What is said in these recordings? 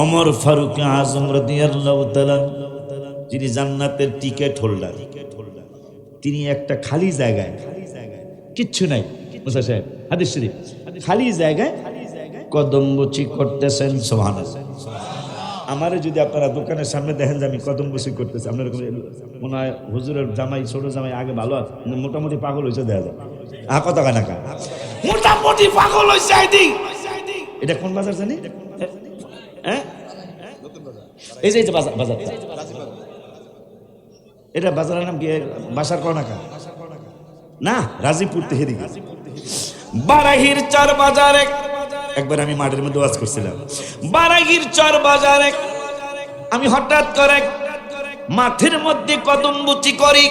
অমর ফারুক আজম রাদিয়াল্লাহু তাআলা যিনি জান্নাতের টিকেট হোল্ডার, তিনি একটা খালি জায়গায়, কিচ্ছু নাই, মুসা সাহেব, হাদিস শরীফ, খালি জায়গায় কদম বচি করতেছেন, সুবহানাল্লাহ। আমারে যদি আপনারা দোকানের সামনে দেখেন যে আমি কদম বসি করতেছি, আপনার মনে হয় হুজুরের জামাই, ছোট জামাই আগে ভালো আছে মোটামুটি পাগল হয়েছে দেখা যায় আ কথা কয় না কা মোটামুটি পাগল হয়েছে এটা কোন বাজার জানি? বাজার এটা বাজারের নাম বাসার কর্ণাকা? না তেহেরি। বারাহির চার বাজারে একবার আমি মাঠের মধ্যে ওয়াজ করছিলাম। বারাহির বাজারে আমি হঠাৎ করে মাঠের মধ্যে কদম বুচি করি।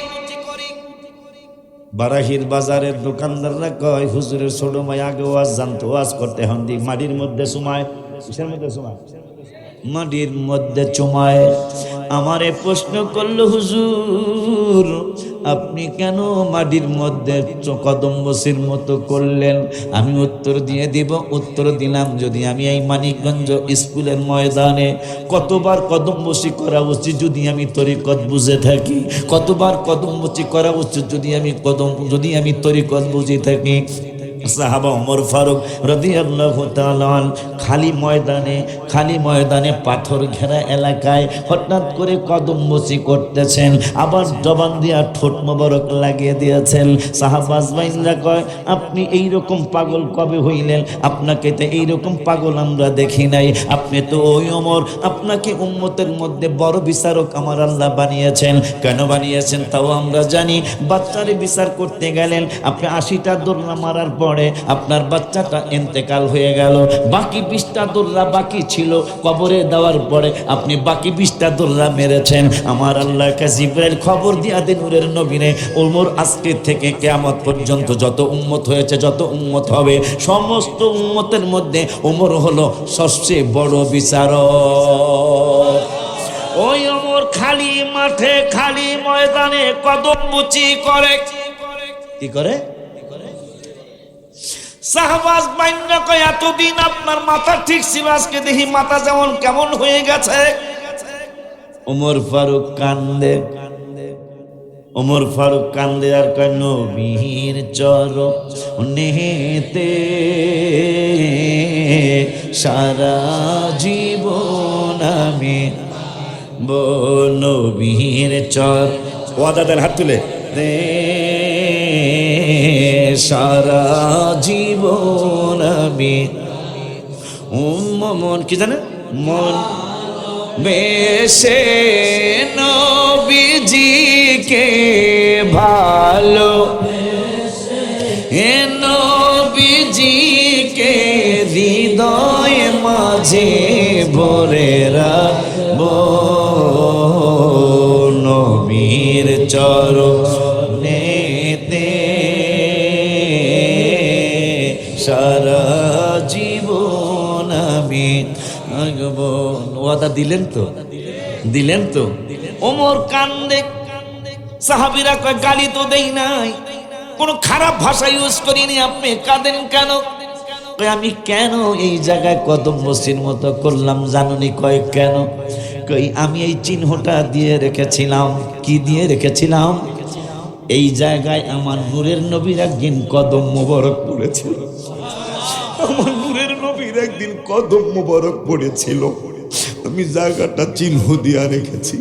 বারাহির বাজারের দোকানদাররা কয়, হুজুরের ছোট মাই আগে ওয়াজ জানতো, ওয়াজ করতে হন দি। মাটির মধ্যে সময় মধ্যে সময়? মাটির মধ্যে চুমায়। আমারে প্রশ্ন করল, হুজুর, আপনি কেন মাটির মধ্যে কদম বসির মতো করলেন? আমি উত্তর দিয়ে দিব, উত্তর দিলাম, যদি আমি এই মানিকগঞ্জ স্কুলের ময়দানে কতবার কদম বসি করা উচিত যদি আমি তরিকত বুঝে থাকি? কতবার কদম বসি করা উচিত যদি আমি কদম যদি আমি তরিকত বুঝে থাকি? সাহাবা ওমর ফারুক রাদিয়াল্লাহু খালি ময়দানে খালি ময়দানে পাথর ঘেরা এলাকায় হঠাৎ করে কদম বসি করতেছেন, আবার জবান দিয়া ঠোঁট মোবারক লাগিয়ে দিয়েছেন। সাহাবাজ বাইনরা কয়, আপনি এই রকম পাগল কবে হইলেন? আপনাকে তো রকম পাগল আমরা দেখি নাই। আপনি তো ওই অমর আপনাকে উম্মতের মধ্যে বড় বিচারক আমার আল্লাহ বানিয়েছেন। কেন বানিয়েছেন তাও আমরা জানি। বাচ্চারে বিচার করতে গেলেন, আপনি আশিটা দোলনা মারার পরে আপনার বাচ্চাটা এন্তেকাল হয়ে গেল। বাকি বিশটা দোলনা বাকি ছিল। কবরে দেওয়ার পরে আপনি বাকি বিশটা দোলনা মেরেছেন। আমার আল্লাহ জিব্রাইল খবর দিয়া দিন নূরের নবীনে ওমর আজকে থেকে কেয়ামত পর্যন্ত যত উন্মত হয়েছে, যত উন্মত হবে, সমস্ত উন্মতের মধ্যে ওমর হলো সবচেয়ে বড় বিচারক। ওই অমর খালি মাঠে, খালি ময়দানে কদম মুচি করে। কি করে? শাহবাজ মাইন্না কয়, এতদিন আপনার মাথা ঠিক ছিল, আজকে দেখি মাথা যেমন কেমন হয়ে গেছে। ওমর ফারুক কান্দে। ওমর ফারুক কান্দে আর কয়, নবীর চর নেহেতে সারা জীবন আমি বনবীর চর। ওয়াদাদের হাত তুলে। দে সারা জীবন আমি মন, কি জানে? মন। বেশে নবীজিকে ভালো। নবীজিকে হৃদয় মাঝে ভরে রাখব। নবীর ওয়াদা দিলেন তো? দিলেন তো? ওমর কান্দে। সাহাবিরা কয়, গালি তো দেই নাই। কোনো খারাপ ভাষা ইউজ করিনি আপনি, কাঁদেন কেন? আমি কেন এই জায়গায় কদম বসির মতো করলাম জানুনি কয়, কেন? কই আমি এই চিহ্নটা দিয়ে রেখেছিলাম। কি দিয়ে রেখেছিলাম? এই জায়গায় আমার নূরের নবীর একদিন কদম মোবারক পড়েছিল। আমার নূরের নবীর একদিন কদম মোবারক পড়েছিল। আমি জায়গাটা চিহ্ন দিয়া রেখেছি।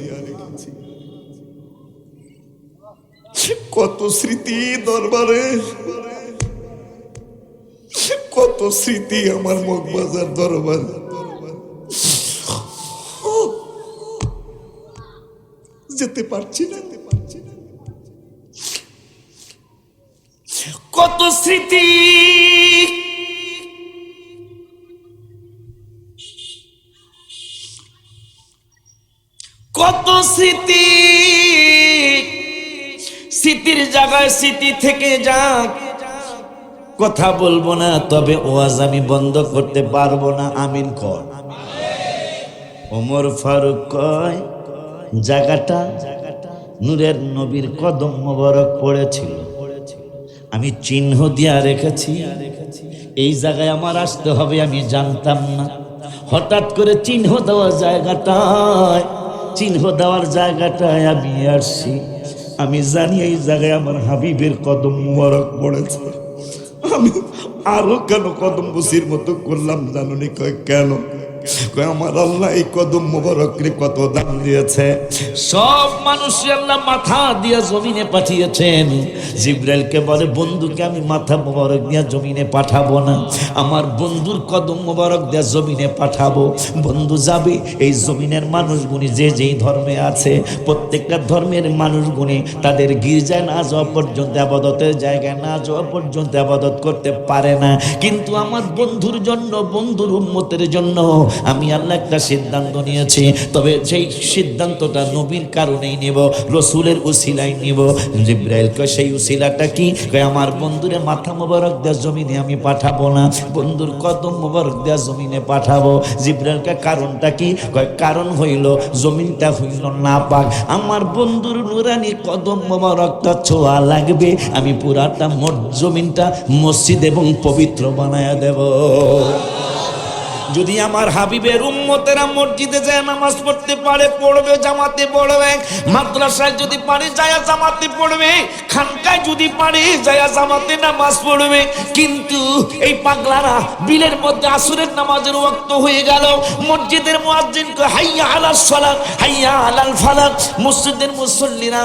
কত স্মৃতি দরবারে, কত স্মৃতি আমার মগবাজার দরবার। যেতে পারছি না। কত স্মৃতি কত স্মৃতি? স্মৃতির জায়গায় স্মৃতি থেকে যাক। কথা বলব না, তবে ওয়াজ আমি বন্ধ করতে পারব না, আমিন কর। ওমর ফারুক কয়, জায়গাটা নূরের নবীর কদম মোবারক পড়েছিল। আমি চিহ্ন দিয়া রেখেছি। এই জায়গায় আমার আসতে হবে, আমি জানতাম না। হঠাৎ করে চিহ্ন দেওয়া জায়গাটায় চিহ্ন দেওয়ার জায়গাটায় আমি আসছি। আমি জানি এই জায়গায় আমার হাবিবের কদম মুবারক পড়েছে। আমি আরও কেন কদম বসির মতো করলাম জানুনি কয় কেন? আমার আল্লাহ এই কদম কত দিয়েছে? সব মানুষ আল্লাহ মাথা দিয়ে জমিনে পাঠিয়েছেন। জিব্রাইলকে বলে, বন্ধুকে আমি মাথা দিয়ে জমিনে পাঠাবো না। আমার বন্ধুর কদম মুবারক দিয়ে জমিনে পাঠাবো। বন্ধু যাবে, এই জমিনের মানুষগুনি যে যেই ধর্মে আছে, প্রত্যেকটা ধর্মের মানুষগুনি তাদের গির্জায় না যাওয়া পর্যন্ত আবাদতের জায়গায় না যাওয়া পর্যন্ত আবাদত করতে পারে না। কিন্তু আমার বন্ধুর জন্য, বন্ধুর উন্মতের জন্য আমি আল্লাহ একটা সিদ্ধান্ত নিয়েছি। তবে সেই সিদ্ধান্তটা নবীর কারণেই নেব, রসুলের উসিলাই নিব। জিব্রাইল কয়, সেই উসিলাটা কি? আমার বন্ধুরে মাথা মোবারক দেওয়া জমিনে আমি পাঠাবো না। বন্ধুর কদম মোবারক দেওয়া জমিনে পাঠাবো। জিব্রাইলকে কারণটা কি? কয়, কারণ হইল, জমিনটা হইল না পাক। আমার বন্ধুর নুরানি কদম মোবারকটা ছোঁয়া লাগবে। আমি পুরাটা মোট জমিনটা মসজিদ এবং পবিত্র বানায় দেব। যদি আমার হাবিবের উম্মতেরা মসজিদে যায় নামাজ পড়তে পারে, পড়বে, জামাতে পড়বে। মাদ্রাসায় যদি পারে, যায় জামাতে পড়বে। খানকায় যদি পারে, যায় জামাতে নামাজ পড়বে। কিন্তু এই পাগলারা বিলের মধ্যে আসরের নামাজের ওয়াক্ত হয়ে গেল। মসজিদের মুয়াজ্জিন কয় হাইয়া আলাল সালাত, হাইয়া আলাল ফালাত মসজিদের মুসল্লিরা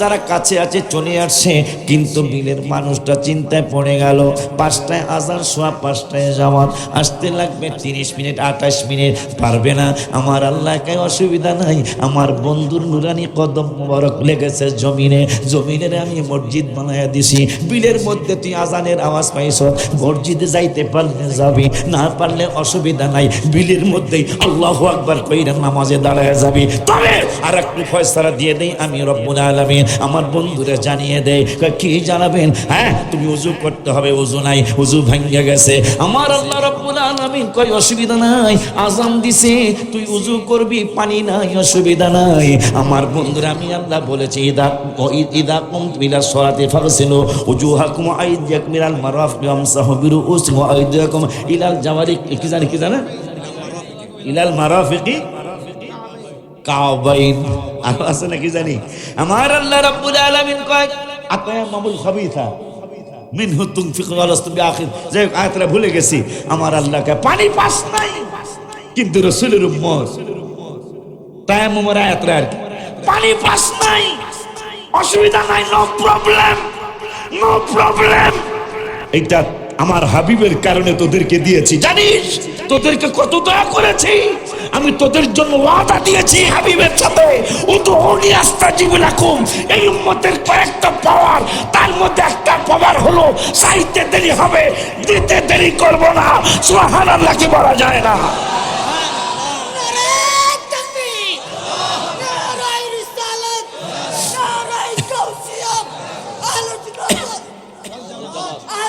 যারা কাছে আছে চলে আসছে, কিন্তু বিলের মানুষটা চিন্তায় পড়ে গেল। পাঁচটায় আজান, সোয়া পাঁচটায় জামাত। আসতে লাগবে তিরিশ মিনিট, আঠাশ মিনিট পারবে না। আমার আল্লাহকে অসুবিধা নাই। আমার বন্ধুর নুরানি কদম মোবারক লেগেছে জমিনে। জমিনের আমি মসজিদ বানাইয়া দিছি। বিলের মধ্যে তুই আজানের আওয়াজ পাইছ। মসজিদে যাইতে পারলে যাবি, না পারলে অসুবিধা নাই। বিলের মধ্যেই আল্লাহ আকবার কইরা নামাজে দাঁড়ায় যাবি। তবে আর একটু ফয়সালা দিয়ে দেই, আমি রব্বুল আলামিন। আমার বন্ধুরা জানিয়ে দেয় কি জানাবেন? হ্যাঁ তুমি উজু করতে হবে উজু নাই উজু ভাঙ্গে গেছে। আমার আল্লাহ রব্বুল আলামিন কই অসুবিধা নাই, আজান দিছে, তুই উজু করবি, পানি নাই, অসুবিধা নাই। আমার বন্ধুরা, আমি আল্লাহ বলেছি, ইদা ইদা কুম বিলা সরাতে ফাগসিলু উজুহাকুম আইদিয়াকুম ইলাল মারাফিক ওয়ামসাহু বিরুউসিকুম ওয়া আইদিয়াকুম ইলাল জাওয়ারিক কি জানি, কি জানা? ইলাল মারাফিকি কাবাইন আরও আছে নাকি জানি? আমার আল্লাহ রাব্বুল আলামিন কয় আতায়া মামুল খাবিথা মিনহু তুনফিকু ওয়ালাস্তু বিআখির। যে আয়াতটা ভুলে গেছি। আমার আল্লাহকে পানি পাস নাই। কিন্তু রাসূলের উম্মত, তায়াম্মুমের আয়াতটা আর কি? পানি পাস নাই। অসুবিধা নাই নো প্রবলেম নো প্রবলেম এটা আমার হাবিবের কারণে তোদেরকে দিয়েছি। জানিস? তোদেরকে কত দয়া করেছি। আমি তোদের জন্য ওয়াদা দিয়েছি হাবিবের সাথে। ওনি আস্তা জীবনাকুম এই উম্মতের কয়েকটা পাওয়ার তার মধ্যে একটা পাওয়ার হলো, চাইতে দেরি হবে, দিতে দেরি করব না। সুহান আল্লাহকে বলা যায় না।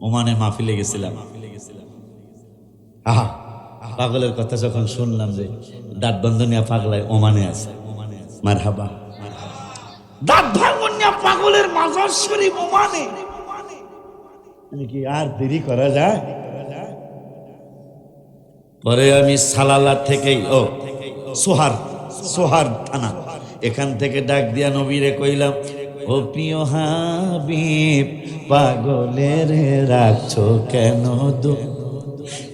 ওমানে মাহফিলে গেছিলাম। আহা, পাগলের কথা যখন শুনলাম যে দাঁত বন্ধনিয়া পাগলায় ওমানে আছে। মার হাবা দাঁত ভাঙনিয়া পাগলের মাজার শরীফ ওমানে। আমি কি আর দেরি করা যায়? পরে আমি সালালা থেকেই, ও, সোহার সোহার থানা। এখান থেকে ডাক দিয়া নবীরে কইলাম ও প্রিয় হাবিব, পাগলের রাখছো কেন দু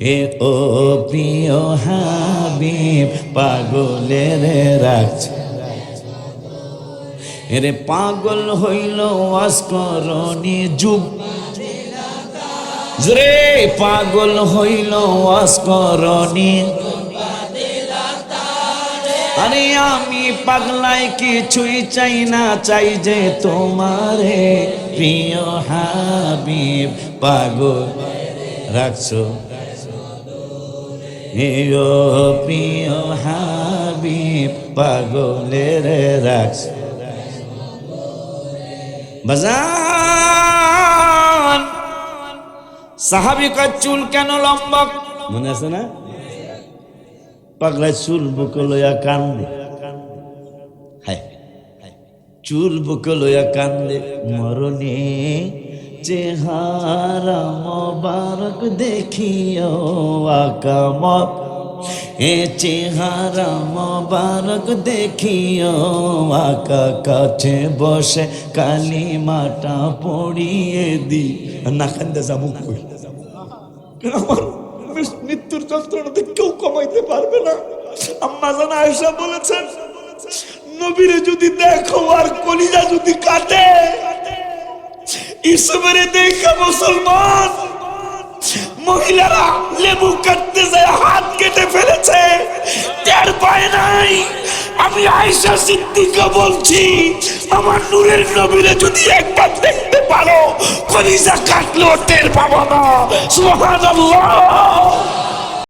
এ ও প্রিয় হাবিব, পাগলের রাখছো এরে পাগল হইল ওয়াসকরণী যুগ। রে পাগল হইল ওয়াসকরণী আরে আমি পাগলাই কিছুই চাই না, চাই যে তোমারে। প্রিয় হাবিব, পাগল রাখছো? ও প্রিয় হাবিব, পাগলের রাখ বাজান! সাহাবি চুল কেন লম্বা মনে আছে না? পাগলায় চুল বুক লইয়া কান্দে। চুল বুক লইয়া কান্দে। মরণে চেহারা মোবারক দেখিও এ চেহারা মোবারক দেখিও আকা কাছে বসে কালি মাটা পড়িয়ে দি। না, কান্দে আমার মৃত্যুর যন্ত্রণাতে কমাইতে পারবে না। আম্মা জানা আয়সা বলেছেন, নবীরে যদি দেখো আর কলিজা যদি কাটে ইসুমেরে দেখা মুসলমান, মহিলারা লেবু কাটতে যায়, হাত কেটে ফেলেছে, টের পায় নাই। আমি আয়সা সিদ্দিকা বলছি, আমার নূরের নবীরে যদি একবার দেখতে পারো, কলিজা কাটলেও টের পাবো না। সুবহানাল্লাহ।